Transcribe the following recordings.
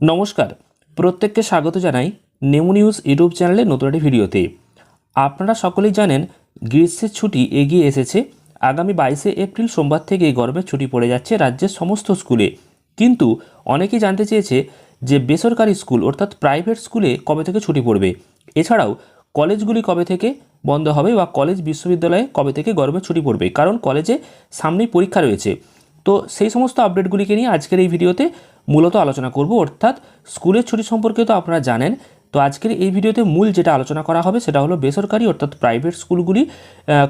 নমস্কার। প্রত্যেককে স্বাগত জানাই নেমু নিউজ ইউটিউব চ্যানেলে নতুন একটি ভিডিওতে। আপনারা সকলেই জানেন গ্রীষ্মের ছুটি এগিয়ে এসেছে। আগামী বাইশে এপ্রিল সোমবার থেকে গরমের ছুটি পড়ে যাচ্ছে রাজ্যের সমস্ত স্কুলে। কিন্তু অনেকেই জানতে চেয়েছে যে বেসরকারি স্কুল অর্থাৎ প্রাইভেট স্কুলে কবে থেকে ছুটি পড়বে? এছাড়াও কলেজগুলি কবে থেকে বন্ধ হবে বা কলেজ বিশ্ববিদ্যালয়ে কবে থেকে গরমের ছুটি পড়বে? কারণ কলেজে সামনেই পরীক্ষা রয়েছে। তো সেই সমস্ত আপডেটগুলিকে নিয়ে আজকের এই ভিডিওতে মূলত আলোচনা করব, অর্থাৎ স্কুলের ছুটি সম্পর্কে তো আপনারা জানেন। তো আজকের এই ভিডিওতে মূল যেটা আলোচনা করা হবে সেটা হলো বেসরকারি অর্থাৎ প্রাইভেট স্কুলগুলি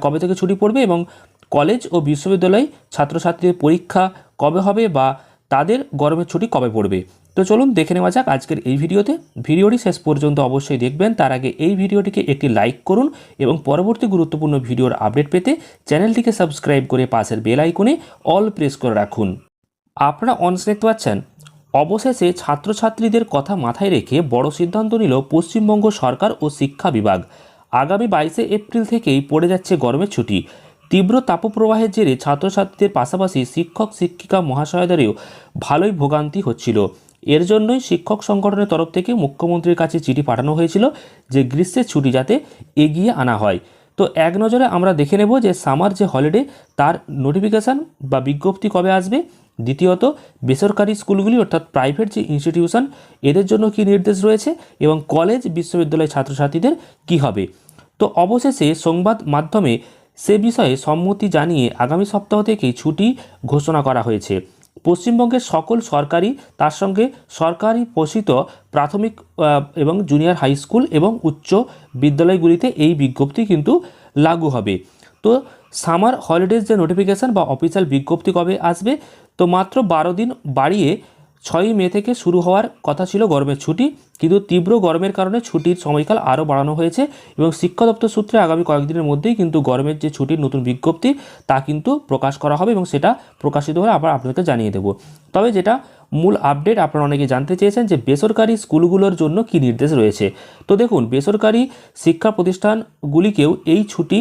কবে থেকে ছুটি পড়বে এবং কলেজ ও বিশ্ববিদ্যালয় ছাত্রছাত্রীদের পরীক্ষা কবে হবে বা তাদের গরমের ছুটি কবে পড়বে। তো চলুন দেখে নেওয়া যাক আজকের এই ভিডিওতে। ভিডিওটি শেষ পর্যন্ত অবশ্যই দেখবেন। তার আগে এই ভিডিওটিকে একটি লাইক করুন এবং পরবর্তী গুরুত্বপূর্ণ ভিডিওর আপডেট পেতে চ্যানেলটিকে সাবস্ক্রাইব করে পাশের বেল আইকনে অল প্রেস করে রাখুন। আপনারা অনস দেখতে পাচ্ছেন? অবশেষে ছাত্রছাত্রীদের কথা মাথায় রেখে বড় সিদ্ধান্ত নিল পশ্চিমবঙ্গ সরকার ও শিক্ষা বিভাগ। আগামী বাইশে এপ্রিল থেকেই পড়ে যাচ্ছে গরমের ছুটি। তীব্র তাপপ্রবাহের জেরে ছাত্রছাত্রীদের পাশাপাশি শিক্ষক, শিক্ষিকা মহাশয়দেরও ভালোই ভোগান্তি হচ্ছিল। এর জন্যই শিক্ষক সংগঠনের তরফ থেকে মুখ্যমন্ত্রীর কাছে চিঠি পাঠানো হয়েছিল যে গ্রীষ্মের ছুটি যাতে এগিয়ে আনা হয়। তো এক নজরে আমরা দেখে নেব যে সামার যে হলিডে তার নোটিফিকেশান বা বিজ্ঞপ্তি কবে আসবে দ্বিতীয়ত, বেসরকারি স্কুলগুলি অর্থাৎ প্রাইভেট যে ইনস্টিটিউশন, এদের জন্য কি নির্দেশ রয়েছে এবং কলেজ বিশ্ববিদ্যালয় ছাত্রছাত্রীদের কি হবে? তো অবশেষে সংবাদ মাধ্যমে সে বিষয়ে সম্মতি জানিয়ে আগামী সপ্তাহ থেকেই ছুটি ঘোষণা করা হয়েছে। পশ্চিমবঙ্গের সকল সরকারি, তার সঙ্গে সরকারি পোষিত প্রাথমিক এবং জুনিয়র হাই স্কুল এবং উচ্চ বিদ্যালয়গুলিতে এই বিজ্ঞপ্তি কিন্তু লাগু হবে। তো সামার হলিডেজ যে নোটিফিকেশান বা অফিসিয়াল বিজ্ঞপ্তি কবে আসবে, তো মাত্র বারো দিন বাড়িয়ে ছয়ই মে থেকে শুরু হওয়ার কথা ছিল গরমের ছুটি। কিন্তু তীব্র গরমের কারণে ছুটির সময়কাল আরও বাড়ানো হয়েছে এবং শিক্ষা দপ্তর সূত্রে আগামী কয়েকদিনের মধ্যেই কিন্তু গরমের যে ছুটির নতুন বিজ্ঞপ্তি, তা কিন্তু প্রকাশ করা হবে এবং সেটা প্রকাশিত হলে আবার আপনাদেরকে জানিয়ে দেবো। তবে যেটা মূল আপডেট আপনারা অনেকে জানতে চেয়েছেন যে বেসরকারি স্কুলগুলোর জন্য কি নির্দেশ রয়েছে। তো দেখুন, বেসরকারি শিক্ষা প্রতিষ্ঠানগুলিকেও এই ছুটি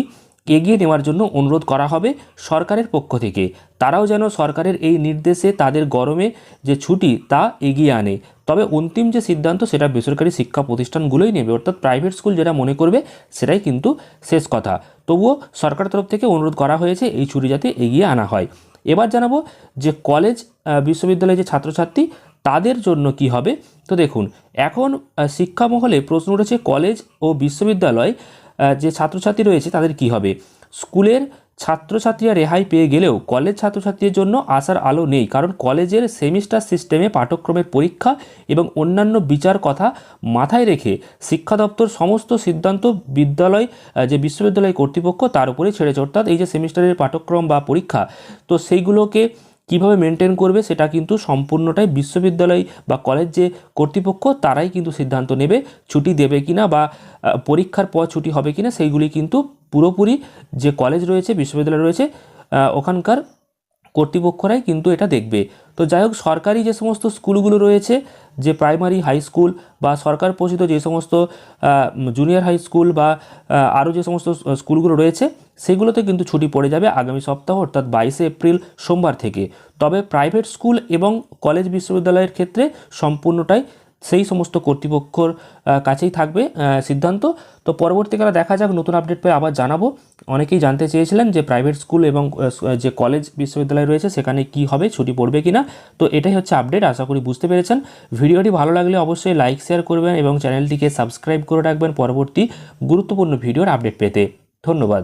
এগিয়ে নেওয়ার জন্য অনুরোধ করা হবে সরকারের পক্ষ থেকে। তারাও যেন সরকারের এই নির্দেশে তাদের গরমে যে ছুটি তা এগিয়ে আনে। তবে অন্তিম যে সিদ্ধান্ত সেটা বেসরকারি শিক্ষা প্রতিষ্ঠানগুলোই নেবে। অর্থাৎ প্রাইভেট স্কুল যেটা মনে করবে সেটাই কিন্তু শেষ কথা। তবুও সরকার তরফ থেকে অনুরোধ করা হয়েছে এই ছুটি যাতে এগিয়ে আনা হয়। এবার জানাব যে কলেজ আহ, বিশ্ববিদ্যালয়ের যে ছাত্রছাত্রী তাদের জন্য কি হবে? তো দেখুন এখন আহ, শিক্ষা মহলে প্রশ্ন উঠেছে কলেজ ও বিশ্ববিদ্যালয় যে ছাত্রছাত্রী রয়েছে তাদের কি হবে? স্কুলের ছাত্রছাত্রীরা রেহাই পেয়ে গেলেও কলেজ ছাত্রছাত্রীদের জন্য আসার আলো নেই। কারণ কলেজের সেমিস্টার সিস্টেমে পাঠ্যক্রমের পরীক্ষা এবং অন্যান্য বিচার কথা মাথায় রেখে শিক্ষা দপ্তর সমস্ত সিদ্ধান্ত বিদ্যালয় যে বিশ্ববিদ্যালয় কর্তৃপক্ষ তার উপরে ছেড়েছে। অর্থাৎ এই যে সেমিস্টারের পাঠ্যক্রম বা পরীক্ষা, তো সেইগুলোকে কীভাবে মেনটেন করবে সেটা কিন্তু সম্পূর্ণটাই বিশ্ববিদ্যালয় বা কলেজ যে কর্তৃপক্ষ, তারাই কিন্তু সিদ্ধান্ত নেবে ছুটি দেবে কিনা বা পরীক্ষার পর ছুটি হবে কিনা, সেইগুলি কিন্তু পুরোপুরি যে কলেজ রয়েছে, বিশ্ববিদ্যালয় রয়েছে ওখানকার কর্তৃপক্ষরাই কিন্তু এটা দেখবে। তো যাই হোক সরকারি যে সমস্ত স্কুলগুলো রয়েছে, যে প্রাইমারি হাই স্কুল বা সরকার পোষিত যে সমস্ত জুনিয়র হাই স্কুল বা আরও যে সমস্ত স্কুলগুলো রয়েছে, সেগুলোতে কিন্তু ছুটি পড়ে যাবে আগামী সপ্তাহ, অর্থাৎ বাইশে এপ্রিল সোমবার থেকে। তবে প্রাইভেট স্কুল এবং কলেজ বিশ্ববিদ্যালয়ের ক্ষেত্রে সম্পূর্ণটাই সেই সমস্ত কর্তৃপক্ষর কাছেই থাকবে সিদ্ধান্ত। তো পরবর্তীকালে দেখা যাক, নতুন আপডেট পেয়ে আবার জানাব। অনেকেই জানতে চেয়েছিলেন যে প্রাইভেট স্কুল এবং যে কলেজ বিশ্ববিদ্যালয় রয়েছে, সেখানে কি হবে, ছুটি পড়বে কি না তো এটাই হচ্ছে আপডেট আশা করি বুঝতে পেরেছেন। ভিডিওটি ভালো লাগলে অবশ্যই লাইক শেয়ার করবেন এবং চ্যানেলটিকে সাবস্ক্রাইব করে রাখবেন পরবর্তী গুরুত্বপূর্ণ ভিডিওর আপডেট পেতে। ধন্যবাদ।